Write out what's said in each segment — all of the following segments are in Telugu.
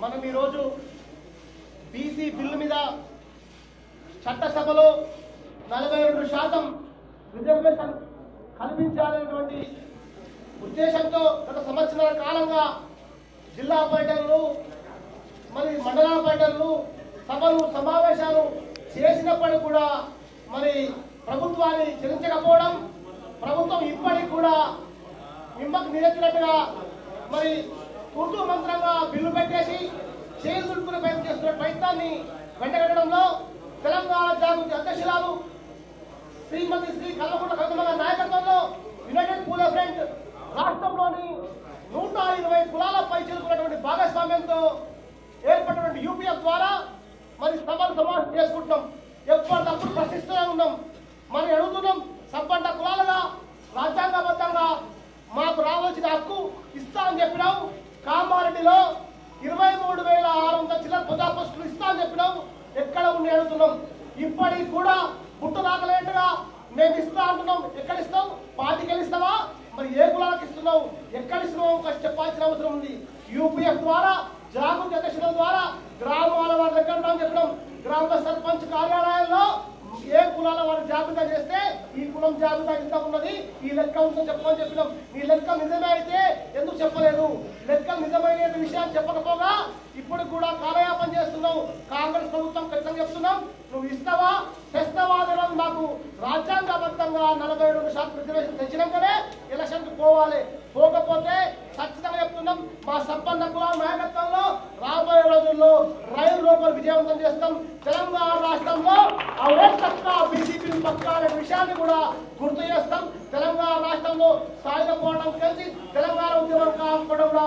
మనం ఈరోజు బీసీ బిల్లు మీద చట్టసభలో నలభై రెండు శాతం రిజర్వేషన్ కల్పించాలనేటువంటి ఉద్దేశంతో గత సంవత్సరాల కాలంగా జిల్లా పర్యటనలు మరి మండల పర్యటనలు సభలు సమావేశాలు చేసినప్పటికి కూడా మరి ప్రభుత్వాన్ని చెల్లించకపోవడం ప్రభుత్వం ఇప్పటికి కూడా నిమ్మకు నిరెత్తినట్టుగా మరి ఉర్దూ మంత్రంగా బిల్లు పెట్టేసి చేయి దుడుకునే ప్రయత్నం చేస్తున్న ప్రయత్నాన్ని వెంటగట్టడంలో తెలంగాణ జాగృతి అధ్యక్షురాలు శ్రీమతి శ్రీ కల్వకుంట్ల కవితమ్మ నాయకత్వంలో యునైటెడ్ పూల ఫ్రంట్ రాష్ట్రంలోని నూట ఇరవై కులాలపై చేరుకున్నటువంటి భాగస్వామ్యంతో ఏర్పడినటువంటి యూపీఎఫ్ ద్వారా మరి సభలు సమావేశం చేసుకుంటున్నాం. ఎప్పటికప్పుడు ప్రశ్నిస్తూనే ఉన్నాం. మనం అడుగుతున్నాం సంపన్న కులాలుగా రాజ్యాంగబద్ధంగా మాకు రావాల్సిన హక్కు ఇస్తా అని చెప్పినాం కామారెడ్డిలో ఇరవై మూడు వేల ఆరు వందల చిల్లర ప్రజా పోస్టులు ఇస్తా అని చెప్పినాం ఎక్కడ ఉండి ఇప్పటికి కూడా పుట్టు మేము ఇస్తా అంటున్నాం. ఎక్కడ ఇస్తాం పార్టీకి ఇస్తావా మరి ఏ కులాలకు ఇస్తున్నావు? ఎక్కడ ఇస్తున్నావు చెప్పాల్సిన అవసరం ఉంది. యూపీఎఫ్ ద్వారా జాగృతి అధ్యక్షుల ద్వారా గ్రామాల వారి దగ్గర చెప్పడం. గ్రామ సర్పంచ్ కార్యాలయాల్లో ఏ కులాల వారు జాబితా చేస్తే ఈ కులం జాబితా ఇంత ఉన్నది? ఈ లెక్క ఉందని చెప్పమని చెప్పినాం. ఈ లెక్క నిజమే అయితే ఎందుకు చెప్పలేదు? లెక్క నిజమైన విషయాన్ని చెప్పకపోగా ఇప్పుడు కూడా కాలయాపన చేస్తున్నావు కాంగ్రెస్ ప్రభుత్వం ఖచ్చితంగా చెప్తున్నాం. నువ్వు ఇస్తావా తెస్తావా అనేది మాకు రాజ్యాంగబద్ధంగా నలభై రెండు శాతం రిజర్వేషన్ తెచ్చినాకనే ఎలక్షన్ పోవాలి. పోకపోతే ఖచ్చితంగా చెప్తున్నాం మా సంపన్న కులాల నాయకత్వంలో రాబోయే రోజుల్లో రైలు రూపాయలు విజయవంతం చేస్తాం. తెలంగాణ రాష్ట్రంలో అవే పక్క బీజేపీ పక్క అనే విషయాన్ని కూడా గుర్తు చేస్తాం. తెలంగాణ సాయుధ పోవడం కలిసి తెలంగాణ ఉద్యమం కాకపోవడంలో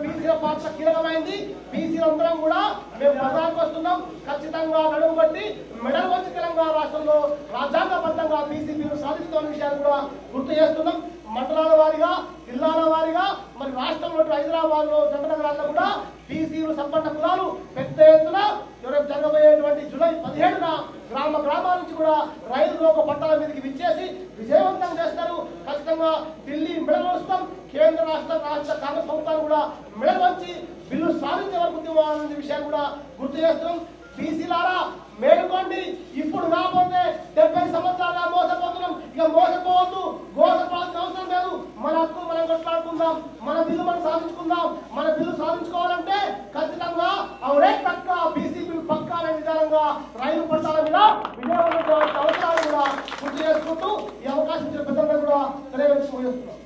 బీసీల పాత్ర కీలకమైంది. బీసీలందరం కూడా మేము బజార్కి వస్తున్నాం. ఖచ్చితంగా నడుము బట్టి మెడల్ వచ్చి తెలంగాణ రాష్ట్రంలో రాజ్యాంగబద్ధంగా బీసీపీలు సాధిస్తున్న విషయాన్ని కూడా గుర్తు చేస్తున్నాం. మండలాల వారీగా జిల్లాల వారీగా మరి రాష్ట్రంలో హైదరాబాద్లో జగనగరాల్లో కూడా బీసీలు సంపన్న కులాలు పెద్ద ఎత్తున జరగబోయేటువంటి జూలై పదిహేడున గ్రామ గ్రామాల నుంచి కూడా రైలు ఒక పట్టాల మీదకి విచ్చే ఖచ్చితంగా ఢిల్లీ మెడల్ వస్తాం కేంద్ర రాష్ట్ర రాష్ట్ర కాంగ్రెస్ ప్రభుత్వాలు కూడా మెడల్ వచ్చి బిల్లు సాధించే వరకు ఉద్యమం విషయాన్ని కూడా గుర్తు చేస్తున్నాం. బీసీలారా మేలుకోండి ఇప్పుడు కాకపోతే డెబ్బై సంవత్సరాలుగా మోసపోతున్నాం ఇక మోసపోవద్దు మోసపోవాల్సిన అవసరం లేదు మన హక్కు మనం కొట్లాడుకుందాం మన బిల్లు మనం సాధించుకుందాం మన బిల్లు సాధించుకోవాలంటే ఖచ్చితంగా అవరే పక్క బీసీపీ పక్క అనే విధానంగా రైలు పట్టాల మీద విజయవంతం